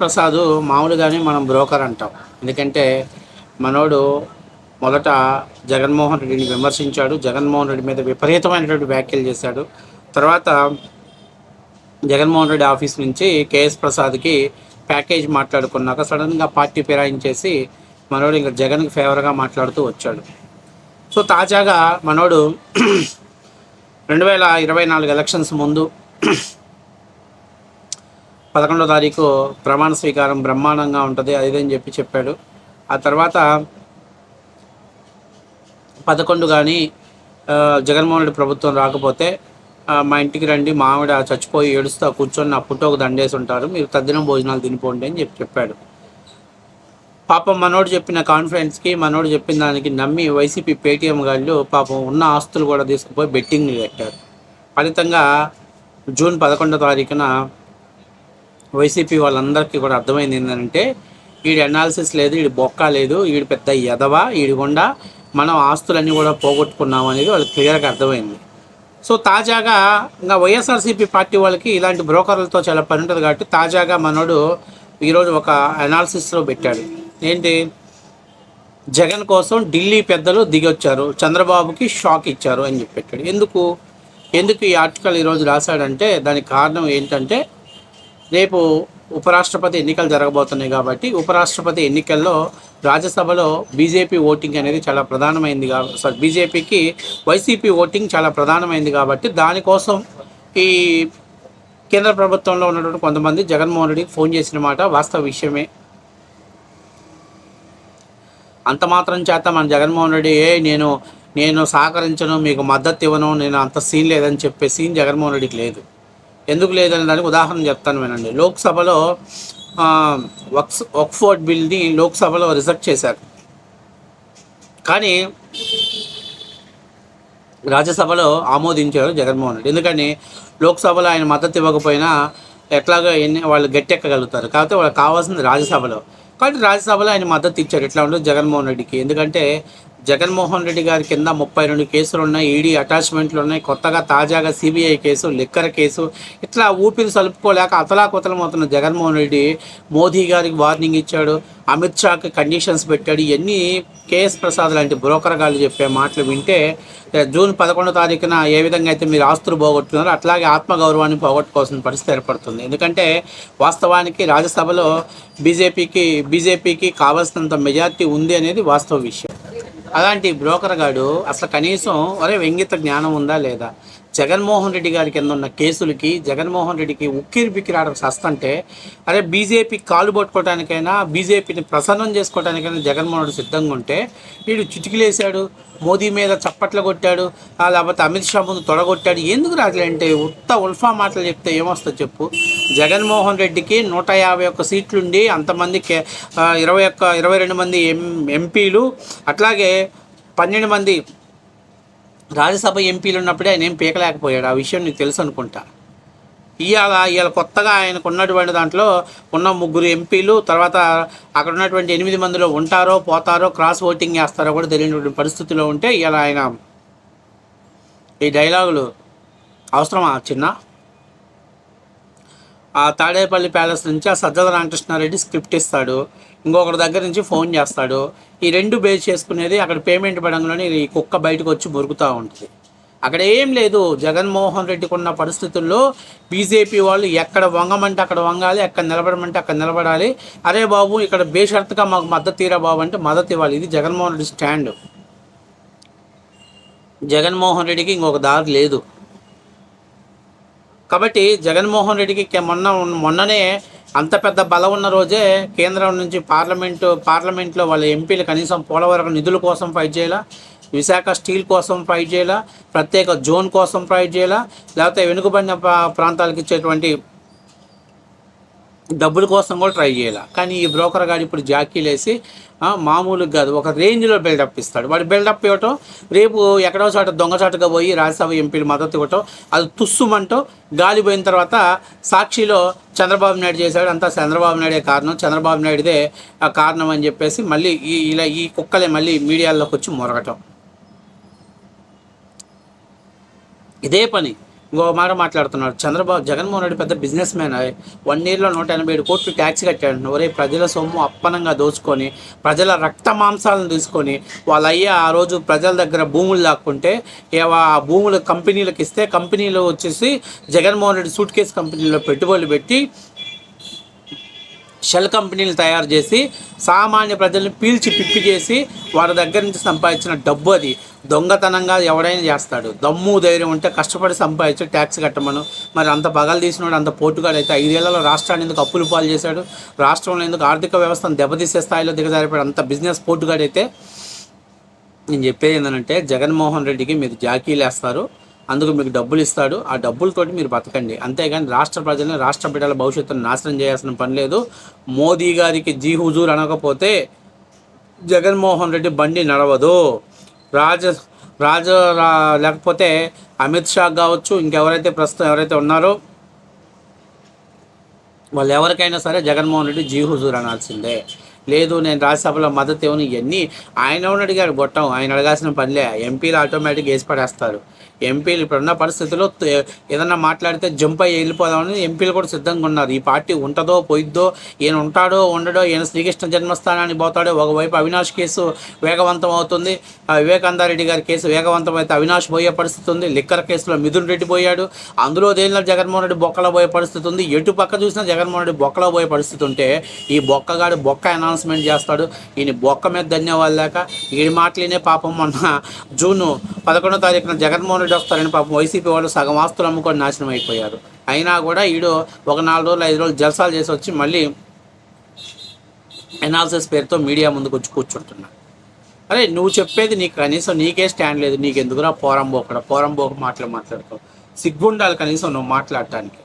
ప్రసాద్ మామూలుగానే మనం బ్రోకర్ అంటాం. ఎందుకంటే మనోడు మొదట జగన్మోహన్ రెడ్డిని విమర్శించాడు. జగన్మోహన్ రెడ్డి మీద విపరీతమైనటువంటి వ్యాఖ్యలు చేశాడు. తర్వాత జగన్మోహన్ రెడ్డి ఆఫీస్ నుంచి కేఎస్ ప్రసాద్కి ప్యాకేజ్ మాట్లాడుకున్నాక సడన్గా పార్టీ ఫిరాయించేసి మనోడు ఇంకా జగన్కి ఫేవర్గా మాట్లాడుతూ వచ్చాడు. సో తాజాగా మనోడు రెండు వేల ఇరవై నాలుగు ఎలక్షన్స్ ముందు పదకొండో తారీఖు ప్రమాణ స్వీకారం బ్రహ్మాండంగా ఉంటుంది అదేదని చెప్పి చెప్పాడు. ఆ తర్వాత పదకొండు కానీ జగన్మోహన్ రెడ్డి ప్రభుత్వం రాకపోతే మా ఇంటికి రండి మా ఆవిడ చచ్చిపోయి ఏడుస్తా కూర్చొని నా పుట్టోకు దండేసి ఉంటారు మీరు తద్దినం భోజనాలు తినిపోండి అని చెప్పి చెప్పాడు. పాపం మనోడు చెప్పిన కాన్ఫిడెన్స్కి మనోడు చెప్పిన దానికి నమ్మి వైసీపీ పేటీఎం గాళ్ళు పాపం ఉన్న ఆస్తులు కూడా తీసుకుపోయి బెట్టింగ్ పెట్టారు. ఫలితంగా జూన్ పదకొండో తారీఖున వైసీపీ వాళ్ళందరికీ కూడా అర్థమైంది ఏంటంటే వీడి అనాలిసిస్ లేదు వీడి బొక్క లేదు వీడి పెద్ద ఎదవ వీడిగుండా మనం ఆస్తులన్నీ కూడా పోగొట్టుకున్నాం అనేది వాళ్ళకి క్లియర్గా అర్థమైంది. సో తాజాగా ఇంకా వైఎస్ఆర్సీపీ పార్టీ వాళ్ళకి ఇలాంటి బ్రోకర్లతో చాలా పని ఉంటుంది కాబట్టి తాజాగా మనోడు ఈరోజు ఒక అనాలిసిస్లో పెట్టాడు. ఏంటి? జగన్ కోసం ఢిల్లీ పెద్దలు దిగొచ్చారు. చంద్రబాబుకి షాక్ ఇచ్చారు అని చెప్పి పెట్టాడు. ఎందుకు? ఎందుకు ఈ ఆర్టికల్ ఈరోజు రాశాడంటే దానికి కారణం ఏంటంటే రేపు ఉపరాష్ట్రపతి ఎన్నికలు జరగబోతున్నాయి కాబట్టి ఉపరాష్ట్రపతి ఎన్నికల్లో రాజ్యసభలో బీజేపీ ఓటింగ్ అనేది చాలా ప్రధానమైంది కా సారీ బీజేపీకి వైసీపీ ఓటింగ్ చాలా ప్రధానమైంది కాబట్టి దానికోసం ఈ కేంద్ర ప్రభుత్వంలో ఉన్నటువంటి కొంతమంది జగన్మోహన్ రెడ్డికి ఫోన్ చేసిన మాట వాస్తవ విషయమే. అంత మాత్రం చేత మన జగన్మోహన్ రెడ్డి ఏ నేను నేను సహకరించను మీకు మద్దతు ఇవ్వను నేను అంత సీన్ లేదని చెప్పే సీన్ జగన్మోహన్ రెడ్డికి లేదు. ఎందుకు లేదని దానికి ఉదాహరణ చెప్తాను వినండి. లోక్సభలో వక్స్ వక్ఫోర్డ్ బిల్ని లోక్సభలో రిజెక్ట్ చేశారు. కానీ రాజ్యసభలో ఆమోదించారు జగన్మోహన్ రెడ్డి. ఎందుకని లోక్సభలో ఆయన మద్దతు ఇవ్వకపోయినా ఎట్లాగో ఎన్ని వాళ్ళు గట్టెక్కగలుగుతారు. కాకపోతే వాళ్ళకి కావాల్సింది రాజ్యసభలో. కాబట్టి రాజ్యసభలో ఆయన మద్దతు ఇచ్చారు. ఎట్లా ఉండదు జగన్మోహన్ రెడ్డికి. ఎందుకంటే జగన్మోహన్ రెడ్డి గారి కింద ముప్పై రెండు కేసులు ఉన్నాయి ఈడీ అటాచ్మెంట్లు ఉన్నాయి కొత్తగా తాజాగా సిబిఐ కేసు లిక్కర్ కేసు ఇట్లా ఊపిరి సలుపుకోలేక అతలాకుతలం అవుతున్న జగన్మోహన్ రెడ్డి మోదీ గారికి వార్నింగ్ ఇచ్చాడు అమిత్ షాకి కండిషన్స్ పెట్టాడు ఇవన్నీ కేఎస్ ప్రసాద్ లాంటి బ్రోకర్ గారు చెప్పే మాటలు వింటే జూన్ పదకొండో తారీఖున ఏ విధంగా అయితే మీరు ఆస్తులు పోగొట్టుకున్నారో అట్లాగే ఆత్మగౌరవాన్ని పోగొట్టుకోవాల్సిన పరిస్థితి ఏర్పడుతుంది. ఎందుకంటే వాస్తవానికి రాజ్యసభలో బీజేపీకి బీజేపీకి కావాల్సినంత మెజార్టీ ఉంది అనేది వాస్తవ విషయం. అలాంటి బ్రోకర్ గాడు అసలు కనీసం ఒరే వ్యంగిత జ్ఞానం ఉందా లేదా? జగన్మోహన్ రెడ్డి గారి కింద ఉన్న కేసులకి జగన్మోహన్ రెడ్డికి ఉక్కిరి బిక్కిరి సస్తంటే అరే బీజేపీ కాలు పట్టుకోవడానికైనా బీజేపీని ప్రసన్నం చేసుకోవడానికైనా జగన్మోహన్ రెడ్డి సిద్ధంగా ఉంటే వీడు చిటికిలేశాడు మోదీ మీద చప్పట్లు కొట్టాడు లేకపోతే అమిత్ షా ముందు తొడగొట్టాడు. ఎందుకు రాజులంటే ఉత్త ఉల్ఫా మాటలు చెప్తే ఏమొస్తుంది చెప్పు? జగన్మోహన్ రెడ్డికి నూట యాభై ఒక్క సీట్లుండి అంతమంది కే ఇరవై ఒక్క ఇరవై రెండు మంది ఎం ఎంపీలు అట్లాగే పన్నెండు మంది రాజ్యసభ ఎంపీలు ఉన్నప్పుడే ఆయన ఏం పీకలేకపోయాడు. ఆ విషయం నీకు తెలుసు అనుకుంటా. ఇవాళ ఇవాళ కొత్తగా ఆయనకు ఉన్నటువంటి దాంట్లో ఉన్న ముగ్గురు ఎంపీలు తర్వాత అక్కడ ఉన్నటువంటి ఎనిమిది మందిలో ఉంటారో పోతారో క్రాస్ ఓటింగ్ చేస్తారో కూడా తెలియనటువంటి పరిస్థితిలో ఉంటే ఇవాళ ఆయన ఈ డైలాగులు అవసరమా చిన్న? ఆ తాడేపల్లి ప్యాలెస్ నుంచి ఆ సజ్జల రామకృష్ణారెడ్డి స్క్రిప్ట్ ఇస్తాడు. ఇంకొకరి దగ్గర నుంచి ఫోన్ చేస్తాడు. ఈ రెండు బేస్ చేసుకునేది అక్కడ పేమెంట్ పడంలోనే ఈ కుక్క బయటకు వచ్చి మురుగుతూ ఉంటుంది. అక్కడ ఏం లేదు. జగన్మోహన్ రెడ్డికి ఉన్న పరిస్థితుల్లో బీజేపీ వాళ్ళు ఎక్కడ వంగమంటే అక్కడ వంగాలి ఎక్కడ నిలబడమంటే అక్కడ నిలబడాలి. అరే బాబు ఇక్కడ బేషరత్గా మాకు మద్దతు తీరా బాబు అంటే మద్దతు ఇవ్వాలి. ఇది జగన్మోహన్ రెడ్డి స్టాండ్. జగన్మోహన్ రెడ్డికి ఇంకొక దారి లేదు. కాబట్టి జగన్మోహన్ రెడ్డికి మొన్న మొన్ననే అంత పెద్ద బలం ఉన్న రోజే కేంద్రం నుంచి పార్లమెంటు పార్లమెంట్లో వాళ్ళ ఎంపీలు కనీసం పోలవరం నిధుల కోసం ఫైట్ చేయాలా? విశాఖ స్టీల్ కోసం ఫైట్ చేయాలా? ప్రత్యేక జోన్ కోసం ఫైట్ చేయాలా? లేకపోతే వెనుకబడిన ప్రాంతాలకు ఇచ్చేటువంటి డబ్బుల కోసం కూడా ట్రై చేయాలి. కానీ ఈ బ్రోకర్ గారు ఇప్పుడు జాకీలేసి ఆ, మామూలుగా కాదు ఒక రేంజ్లో బిల్డప్ ఇస్తాడు. వాడు బిల్డప్ ఇవ్వటం రేపు ఎక్కడో చోట దొంగచాటుగా పోయి రాజ్యసభ ఎంపీలు మద్దతు ఇవ్వటం అది తుస్సుమంటూ గాలి పోయిన తర్వాత సాక్షిలో చంద్రబాబు నాయుడు చేశాడు. అంతా చంద్రబాబు నాయుడే కారణం. చంద్రబాబు నాయుడుదే కారణం అని చెప్పేసి మళ్ళీ ఈ ఇలా ఈ కుక్కలే మళ్ళీ మీడియాలోకి వచ్చి మొరగటం. ఇదే పని. ఇంకో మాట మాట్లాడుతున్నాడు చంద్రబాబు జగన్మోహన్ రెడ్డి పెద్ద బిజినెస్ మ్యాన్ వన్ ఇయర్లో నూట ఎనభై ఏడు కోట్లు ట్యాక్స్ కట్టాడు ఒరే ప్రజల సొమ్ము అప్పనంగా దోచుకొని ప్రజల రక్త మాంసాలను తీసుకొని వాళ్ళ అయ్యే ఆ రోజు ప్రజల దగ్గర భూములు లాక్కుంటే ఏవా ఆ భూములు కంపెనీలకు ఇస్తే కంపెనీలు వచ్చేసి జగన్మోహన్ రెడ్డి సూట్ కేసు కంపెనీలో పెట్టుబడులు పెట్టి షెల్ కంపెనీలు తయారు చేసి సామాన్య ప్రజల్ని పీల్చి పిప్పి చేసి వారి దగ్గర నుంచి సంపాదించిన డబ్బు అది. దొంగతనంగా ఎవడైనా చేస్తాడు. దమ్ము ధైర్యం ఉంటే కష్టపడి సంపాదించి ట్యాక్స్ కట్టమను. మరి అంత పగలు తీసినాడు అంత పోటుగాడు అయితే ఐదేళ్ళలో రాష్ట్రాన్ని ఎందుకు అప్పులు పాలు చేశాడు? రాష్ట్రంలో ఎందుకు ఆర్థిక వ్యవస్థను దెబ్బతీసే స్థాయిలో దిగజారిపోయాడు? అంత బిజినెస్ పోటుగాడైతే నేను చెప్పేది ఏంటంటే జగన్మోహన్ రెడ్డికి మీరు జాకీలు వేస్తారు. అందుకు మీకు డబ్బులు ఇస్తాడు. ఆ డబ్బులతోటి మీరు బతకండి. అంతేగాని రాష్ట్ర ప్రజలను రాష్ట్ర బిడ్డల భవిష్యత్తును నాశనం చేయాల్సిన పని లేదు. మోదీ గారికి జీ హుజూర్ అనకపోతే జగన్మోహన్ రెడ్డి బండి నడవదు. రాజ రాజ లేకపోతే అమిత్ షా కావచ్చు ఇంకెవరైతే ప్రస్తుతం ఎవరైతే ఉన్నారో వాళ్ళు ఎవరికైనా సరే జగన్మోహన్ రెడ్డి జీ హుజూర్ అనాల్సిందే. లేదు నేను రాజ్యసభలో మద్దతు ఇవ్వను ఇవన్నీ ఆయన ఎవరిని అడిగాడు? గొట్టం ఆయన అడగాల్సిన పనిలే. ఎంపీలు ఆటోమేటిక్ వేసి పడేస్తారు. ఎంపీలు ఇప్పుడున్న పరిస్థితుల్లో ఏదన్నా మాట్లాడితే జంప్ అయ్యి వెళ్ళిపోదామని ఎంపీలు కూడా సిద్ధంగా ఉన్నారు. ఈ పార్టీ ఉంటుందో పోయిద్దో ఈయన ఉంటాడో ఉండడో ఈయన శ్రీకృష్ణ జన్మస్థానానికి పోతాడో ఒకవైపు అవినాష్ కేసు వేగవంతం అవుతుంది. వివేకాందారెడ్డి వివేకానందారెడ్డి గారి కేసు వేగవంతం అయితే అవినాష్ పోయే పరిస్థితి ఉంది. లిక్కర్ కేసులో మిథున్ రెడ్డి పోయాడు. అందులో దేనిలో జగన్మోహన్ రెడ్డి బొక్కలో పోయే పరిస్థితి ఉంది. ఎటు పక్క చూసినా జగన్మోహన్ రెడ్డి బొక్కలో పోయే పరిస్థితి ఉంటే ఈ బొక్కగాడు బొక్క అనౌన్స్మెంట్ చేస్తాడు. ఈయన బొక్క మీద ధన్యవాదాలు లేక ఈడి మాటలేనే పాపం మొన్న జూన్ పదకొండో తారీఖున జగన్మోహన్ రెడ్డి వస్తారని పాపం వైసీపీ వాళ్ళు సగం ఆస్తులు అమ్ముకొని నాశనం అయిపోయారు. అయినా కూడా ఈడు ఒక నాలుగు రోజులు ఐదు రోజులు జల్సాలు చేసి వచ్చి మళ్ళీ ఎనాలిసిస్ పేరుతో మీడియా ముందుకు వచ్చి కూర్చుంటున్నా అరే నువ్వు చెప్పేది నీకు కనీసం నీకే స్టాండ్ లేదు నీకు ఎందుకురా పోరంబోకడా? పోరంబోక మాటలు మాట్లాడుతావు. సిగ్గుండాలి కనీసం నువ్వు మాట్లాడటానికి.